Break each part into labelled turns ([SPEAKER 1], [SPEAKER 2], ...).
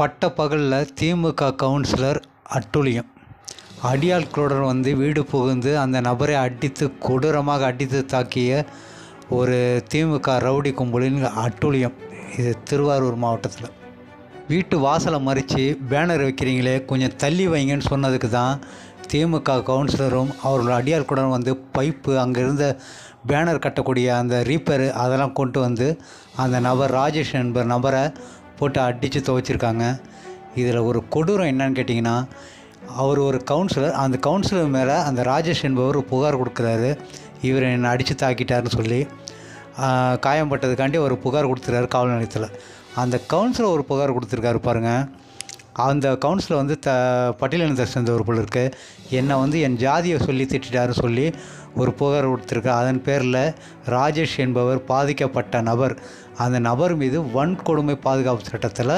[SPEAKER 1] பட்ட பகலில் திமுக கவுன்சிலர் அட்டுழியம். அடியாட்களுடன் வந்து வீடு புகுந்து அந்த நபரை அடித்து கொடூரமாக அடித்து தாக்கிய ஒரு திமுக ரவுடி கும்பலின் அட்டுழியம். இது திருவாரூர் மாவட்டத்தில். வீட்டு வாசலை மறித்து பேனர் வைக்கிறீங்களே கொஞ்சம் தள்ளி வைங்கன்னு சொன்னதுக்கு தான் திமுக கவுன்சிலரும் அவர்கள் அடியாட்களுடன் வந்து பைப்பு அங்கே இருந்த பேனர் கட்டக்கூடிய அந்த ரீப்பர் அதெல்லாம் கொண்டு வந்து அந்த நபர் ராஜேஷ் என்பர் நபரை போட்டு அடித்து துவைச்சிருக்காங்க. இதில் ஒரு கொடூரம் என்னன்னு கேட்டிங்கன்னா அவர் ஒரு கவுன்சிலர் அந்த கவுன்சிலர் மேலே அந்த ராஜேஷ் என்பவர் புகார் கொடுக்குறாரு. இவர் என்னை அடித்து தாக்கிட்டாருன்னு சொல்லி காயம்பட்டதுக்காண்டி ஒரு புகார் கொடுத்துருக்காரு காவல் நிலையத்தில். அந்த கவுன்சிலர் ஒரு புகார் கொடுத்துருக்காரு பாருங்கள் அந்த கவுன்சிலர் வந்து த பட்டியலினத்தை சேர்ந்தவர் போல இருக்கு. என்னை வந்து என் ஜாதியை சொல்லி திட்டாருன்னு சொல்லி ஒரு புகார் கொடுத்துருக்கு. அதன் பேரில் ராஜேஷ் என்பவர் பாதிக்கப்பட்ட நபர். அந்த நபர் மீது வன்கொடுமை பாதுகாப்பு சட்டத்தில்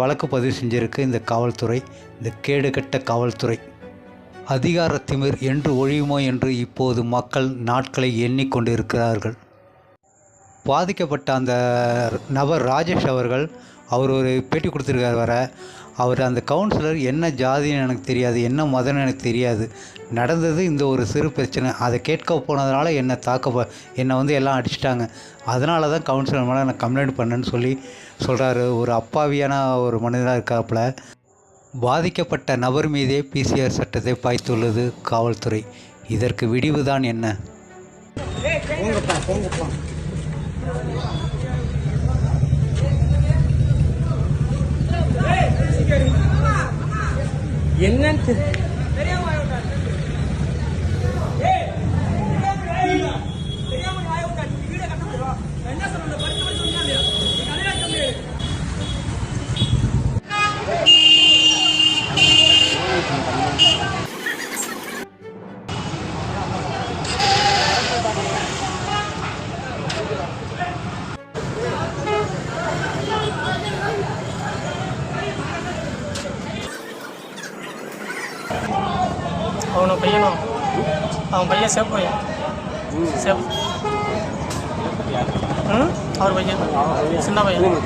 [SPEAKER 1] வழக்கு பதிவு செஞ்சிருக்கு இந்த காவல்துறை. இந்த கேடுகட்ட காவல்துறை. அதிகார திமிர் என்று ஒழியுமோ என்று இப்போது மக்கள் நாட்களை எண்ணிக்கொண்டிருக்கிறார்கள். பாதிக்கப்பட்ட அந்த நபர் ராஜேஷ் அவர்கள் அவர் ஒரு பேட்டி கொடுத்துருக்காரு வர. அவர் அந்த கவுன்சிலர் என்ன ஜாதின்னு எனக்கு தெரியாது என்ன மதம்னு எனக்கு தெரியாது. நடந்தது இந்த ஒரு சிறு பிரச்சனை. அதை கேட்க போனதுனால என்னை தாக்க என்னை வந்து எல்லாம் அடிச்சிட்டாங்க. அதனால தான் கவுன்சிலர் மேலே நான் கம்ப்ளைண்ட் பண்ணேன்னு சொல்லி சொல்கிறாரு ஒரு அப்பாவியான ஒரு மனிதராக இருக்காப்புல. பாதிக்கப்பட்ட நபர் மீதே பிசிஆர் சட்டத்தை பாய்த்துள்ளது காவல்துறை. இதற்கு விடிவுதான் என்ன?
[SPEAKER 2] என்னன்னு தெரி- அவன பையனும் அவன் பையன் சேப் பையன். சேப் அவர் பையன். சின்ன பையன்.